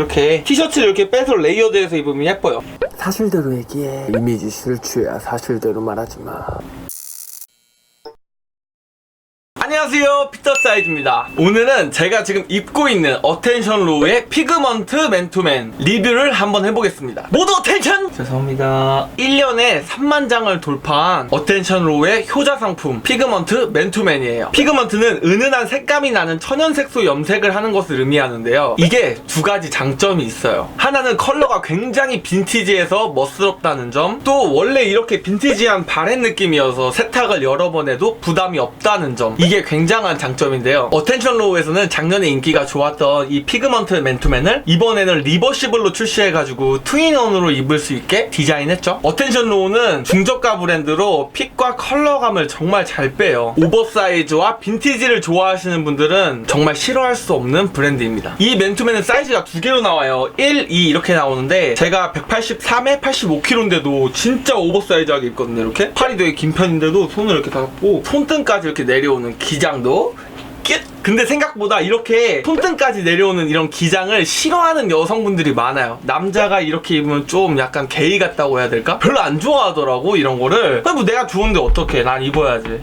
이렇게 티셔츠를 이렇게 빼서 레이어드해서 입으면 예뻐요. 사실대로 얘기해. 이미지 실추야. 사실대로 말하지 마. 안녕하세요. 피터 사이즈입니다. 오늘은 제가 지금 입고 있는 어텐션 로우의 피그먼트 맨투맨 리뷰를 한번 해보겠습니다. 모두 어텐션! 죄송합니다. 1년에 3만 장을 돌파한 어텐션 로우의 효자 상품 피그먼트 맨투맨이에요. 피그먼트는 은은한 색감이 나는 천연색소 염색을 하는 것을 의미하는데요. 이게 두 가지 장점이 있어요. 하나는 컬러가 굉장히 빈티지해서 멋스럽다는 점 또 원래 이렇게 빈티지한 바렛 느낌이어서 세탁을 여러 번 해도 부담이 없다는 점. 이게 굉장 한 장점인데요. 어텐션 로우에서는 작년에 인기가 좋았던 이 피그먼트 맨투맨을 이번에는 리버시블로 출시해가지고 투인원으로 입을 수 있게 디자인했죠. 어텐션 로우는 중저가 브랜드로 핏과 컬러감을 정말 잘 빼요. 오버사이즈와 빈티지를 좋아하시는 분들은 정말 싫어할 수 없는 브랜드입니다. 이 맨투맨은 사이즈가 두 개로 나와요. 1, 2 이렇게 나오는데 제가 183에 85kg인데도 진짜 오버사이즈하게 입거든요 이렇게. 팔이 되게 긴 편인데도 손을 이렇게 닫고 손등까지 이렇게 내려오는 기 장도 끝! 근데 생각보다 이렇게 손등까지 내려오는 이런 기장을 싫어하는 여성분들이 많아요. 남자가 이렇게 입으면 좀 약간 게이 같다고 해야 될까? 별로 안 좋아하더라고 이런 거를. 뭐 내가 좋은데 어떡해? 난 입어야지.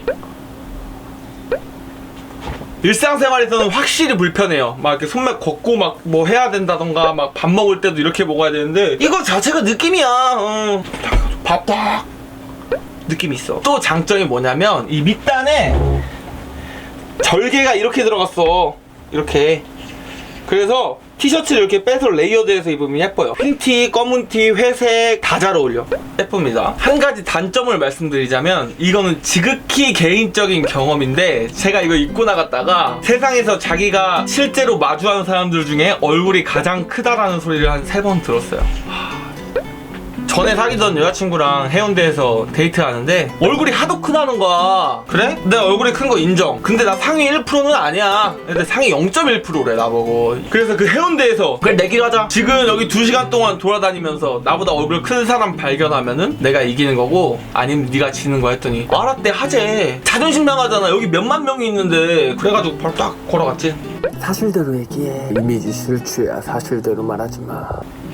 일상생활에서는 확실히 불편해요. 막 이렇게 손목 걷고 막 뭐 해야 된다던가 막 밥 먹을 때도 이렇게 먹어야 되는데 이거 자체가 느낌이야. 어. 밥딱 느낌이 있어. 또 장점이 뭐냐면 이 밑단에 절개가 이렇게 들어갔어. 이렇게. 그래서 티셔츠를 이렇게 빼서 레이어드해서 입으면 예뻐요. 흰티, 검은티, 회색 다 잘 어울려. 예쁩니다. 한 가지 단점을 말씀드리자면 이거는 지극히 개인적인 경험인데 제가 이거 입고 나갔다가 세상에서 자기가 실제로 마주하는 사람들 중에 얼굴이 가장 크다라는 소리를 한 세 번 들었어요. 전에 사귀던 여자친구랑 해운대에서 데이트하는데 얼굴이 하도 크다는 거야. 그래? 내 얼굴이 큰 거 인정. 근데 나 상위 1%는 아니야. 근데 상위 0.1%래 나보고. 그래서 그 해운대에서 그래 내기 하자. 지금 여기 2시간 동안 돌아다니면서 나보다 얼굴 큰 사람 발견하면은 내가 이기는 거고 아니면 네가 지는 거야 했더니 알았대 하재. 자존심 상하잖아. 여기 몇만 명이 있는데. 그래가지고 바로 딱 걸어갔지. 사실대로 얘기해. 이미지 실추야. 사실대로 말하지 마.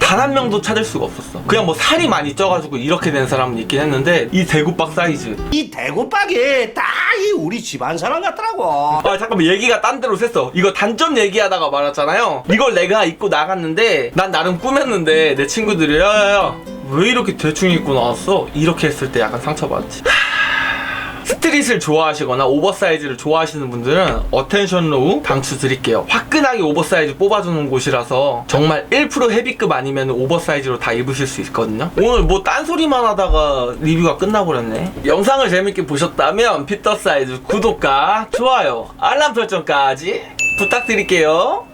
단 한 명도 찾을 수가 없었어. 그냥 뭐 살이 많이 쪄가지고 이렇게 된 사람은 있긴 했는데 이 대구박 사이즈. 이 대구박이 딱이 우리 집안 사람 같더라고. 아 잠깐만. 얘기가 딴 데로 샜어. 이거 단점 얘기하다가 말았잖아요. 이걸 내가 입고 나갔는데 난 나름 꾸몄는데 내 친구들이 야야야 왜 이렇게 대충 입고 나왔어? 이렇게 했을 때 약간 상처받았지 스트릿을 좋아하시거나 오버사이즈를 좋아하시는 분들은 어텐션 로우 강추 드릴게요. 화끈하게 오버사이즈 뽑아주는 곳이라서 정말 1% 헤비급 아니면 오버사이즈로 다 입으실 수 있거든요. 오늘 뭐 딴소리만 하다가 리뷰가 끝나버렸네. 영상을 재밌게 보셨다면 피터 사이즈 구독과 좋아요 알람 설정까지 부탁드릴게요